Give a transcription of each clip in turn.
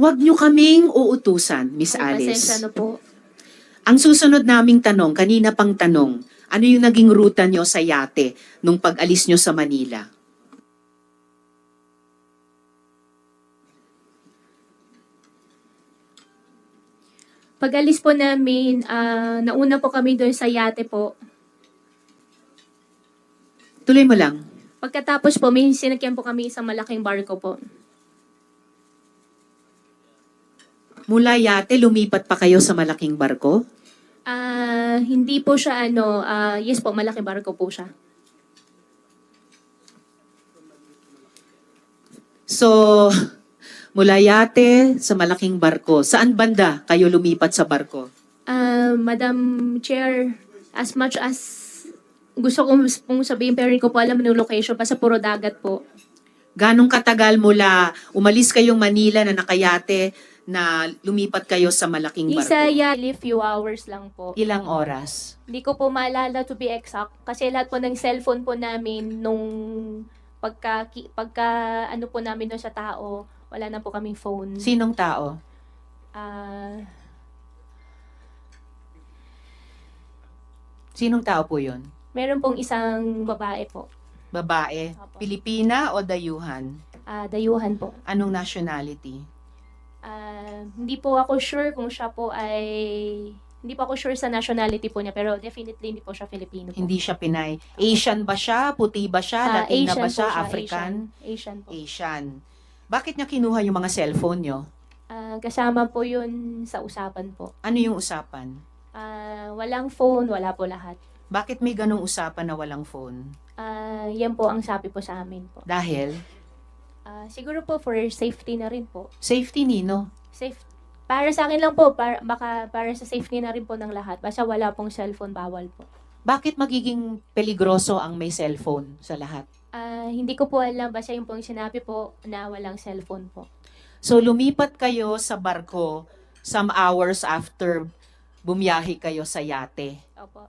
Huwag nyo kaming uutusan, Miss Ay, Pasensya Alice. na po. Ang susunod naming tanong, kanina pang tanong, ano yung naging ruta nyo sa yate nung pag-alis nyo sa Manila? Pag alis po namin, ah, nauna po kami doon sa yate po. Tuloy mo lang. Pagkatapos po, may sinakyan po kami isang malaking barko po. Mula yate, lumipat pa kayo sa malaking barko? Ah, hindi po siya ano, ah, yes po, malaking barko po siya. So, mula yate sa malaking barko. Saan banda kayo lumipat sa barko? Ah, Madam Chair, as much as gusto ko pong sabihin, pero hindi ko po alam yung location, basta puro dagat po. Ganong katagal mula umalis kayong Manila na nakayate na lumipat kayo sa malaking barko? Isa yali few hours lang po. Ilang oras? Hindi ko po maalala to be exact kasi lahat po ng cellphone po namin nung pagka, ki- pagka ano po namin doon sa tao, wala na po kaming phone. Sinong tao? Ah, Sinong tao po yun? meron pong isang babae po, Babae? Apo. Pilipina o dayuhan? ah, dayuhan po. Anong nationality? Ah, hindi po ako sure kung siya po ay hindi po ako sure sa nationality po niya pero definitely hindi po siya Filipino po. Hindi siya Pinay. Asian ba siya? Puti ba siya? Ah, Latina ba po siya? African? Asian, Asian po. Asian. Bakit niya kinuha yung mga cellphone nyo? Ah, kasama po yun sa usapan po. Ano yung usapan? Ah, walang phone, wala po lahat. Bakit may ganong usapan na walang phone? Ah, yan po ang sabi po sa amin po. Dahil? Ah, siguro po for safety na rin po. Safety nino. Safe para sa akin lang po, para, baka para sa safety na rin po ng lahat. Basta wala pong cellphone, bawal po. Bakit magiging peligroso ang may cellphone sa lahat? Ah, hindi ko po alam, basta yung pong sinabi po na walang cellphone po. So lumipat kayo sa barko some hours after bumiyahe kayo sa yate. Opo.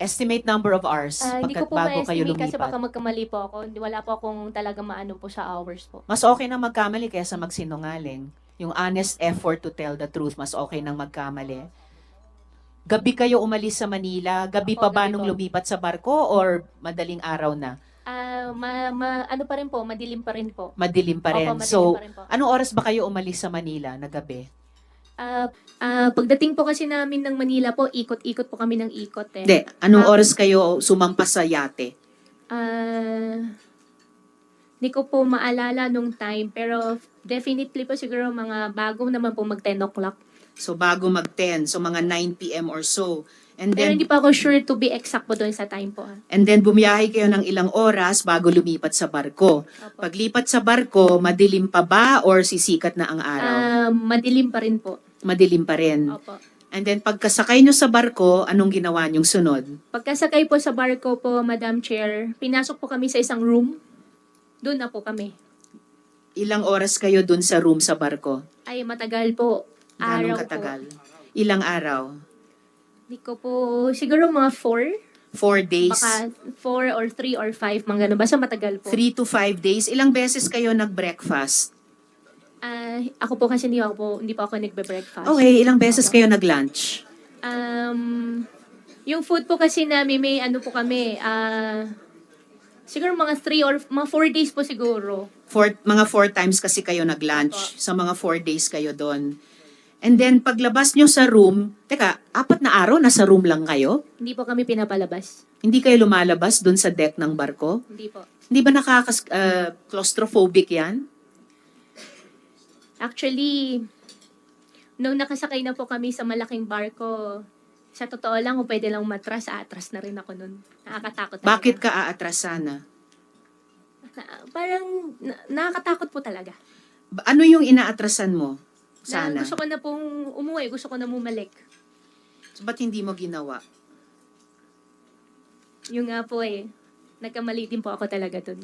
Estimate number of hours Ah, hindi pagkat ko po bago kayo ma-estimate kasi baka lumipat. magkamali po ako. Hindi, wala po akong talaga maano po sa hours po. Mas okay na magkamali kaysa magsinungaling. Yung honest effort to tell the truth, mas okay nang magkamali. Gabi kayo umalis sa Manila, gabi Opo, pa ba gabi nung po. lumipat sa barko or madaling araw na? Ah, ma, ma- ano pa rin po, madilim pa rin po. Madilim pa rin. Opo, madilim so, pa rin po. anong oras ba kayo umalis sa Manila na gabi? Ah, ah, pagdating po kasi namin ng Manila po, ikot-ikot po kami ng ikot eh. Hindi, anong Ah. oras kayo sumampas sa yate? Ah, hindi ko po maalala nung time, pero definitely po siguro mga bago naman po mag 10 o'clock. So bago mag-10, so mga 9 p.m. or so. And Pero then hindi pa ako sure to be exact po doon sa time po. ah. and then bumiyahe kayo ng ilang oras bago lumipat sa barko. Opo. Paglipat sa barko, madilim pa ba or sisikat na ang araw? Ah, madilim pa rin po. Madilim pa rin. Opo. And then pagkasakay nyo sa barko, anong ginawa nyong sunod? Pagkasakay po sa barko po, Madam Chair, pinasok po kami sa isang room. Doon na po kami. Ilang oras kayo dun sa room sa barko? Ay, matagal po. Ganong Araw katagal? po. Ilang araw? Hindi ko po, siguro mga four. Four days? Baka four or three or five, mga ganun. Basta matagal po. Three to five days? Ilang beses kayo nag-breakfast? Ah, ako po kasi hindi ako po, hindi pa ako nagbe-breakfast. Okay, ilang beses kayo nag-lunch? Um, yung food po kasi namin, may ano po kami, ah, siguro mga three or, mga four days po siguro. Four, mga four times kasi kayo nag-lunch. Sa mga four days kayo doon. And then, paglabas nyo sa room, teka, apat na araw, nasa room lang kayo? Hindi po kami pinapalabas. Hindi kayo lumalabas doon sa deck ng barko? Hindi po. Hindi ba nakakas ah, claustrophobic yan? Actually, nung nakasakay na po kami sa malaking barko, sa totoo lang, kung pwede lang matras, atras na rin ako nun. Nakakatakot talaga. Bakit ka aatrasan na? Na- parang na- nakakatakot po talaga. Ba- Ano yung inaatrasan mo? Na Sana. gusto ko na pong umuwi, gusto ko na bumalik. So, ba't hindi mo ginawa? Yung nga po eh, nagkamali din po ako talaga dun.